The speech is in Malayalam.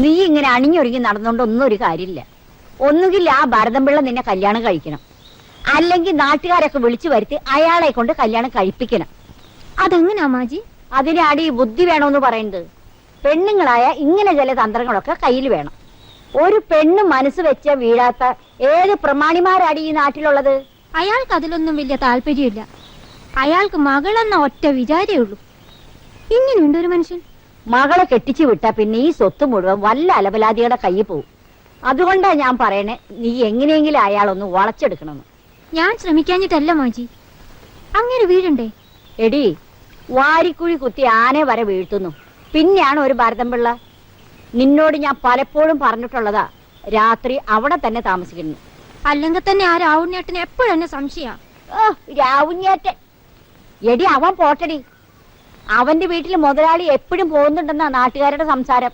നീ ഇങ്ങനെ അണിഞ്ഞൊരുങ്ങി നടന്നുകൊണ്ട് ഒന്നും ഒരു കാര്യമില്ല. ഒന്നുകിൽ ആ ഭരതംപിള്ള നിന്നെ കല്യാണം കഴിക്കണം. അല്ലെങ്കിൽ നാട്ടുകാരൊക്കെ വിളിച്ചു വരുത്തി അയാളെ കൊണ്ട് കല്യാണം കഴിപ്പിക്കണം. അതെങ്ങനാ മാജി അതിനാണ് ഈ ബുദ്ധി വേണമെന്ന് പറയുന്നത്? പെണ്ണുങ്ങളായ ഇങ്ങനെ ചില തന്ത്രങ്ങളൊക്കെ കയ്യിൽ വേണം. ഒരു പെണ്ണ് മനസ്സ് വെച്ച വീഴാത്ത ഏത് പ്രമാണിമാരാണ് ഈ നാട്ടിലുള്ളത്? അയാൾക്ക് അതിലൊന്നും വലിയ താല്പര്യമില്ല. അയാൾക്ക് മകളെന്ന ഒറ്റ വിചാരേ ഉള്ളൂ. ഇങ്ങനെയുണ്ട് ഒരു മനുഷ്യൻ. മകളെ കെട്ടിച്ചു വിട്ട പിന്നെ ഈ സ്വത്ത് മുഴുവൻ വല്ല അലപലാതിയുടെ കയ്യിൽ പോവും. അതുകൊണ്ടാ ഞാൻ പറയണേ നീ എങ്ങനെയെങ്കിലും അയാളൊന്ന് വളച്ചെടുക്കണമെന്ന്. ഞാൻ ശ്രമിക്കാഞ്ഞിട്ടല്ല മോജി. അങ്ങനെ വീടുണ്ടേ എടി വാരിക്കുഴി കുത്തി ആനെ വരെ വീഴ്ത്തുന്നു. പിന്നെയാണ് ഒരു ഭാരതം പിള്ള. നിന്നോട് ഞാൻ പലപ്പോഴും പറഞ്ഞിട്ടുള്ളതാ രാത്രി അവിടെ തന്നെ താമസിക്കുന്നു. അല്ലെങ്കിൽ തന്നെ ആ രാവുണ്ണേട്ടന് എപ്പോഴെന്നെ സംശയ. ഓ രാവുഞ്ഞേറ്റൻ എടി അവൻ പോട്ടടി. അവന്റെ വീട്ടിൽ മുതലാളി എപ്പോഴും പോകുന്നുണ്ടെന്നാ നാട്ടുകാരുടെ സംസാരം.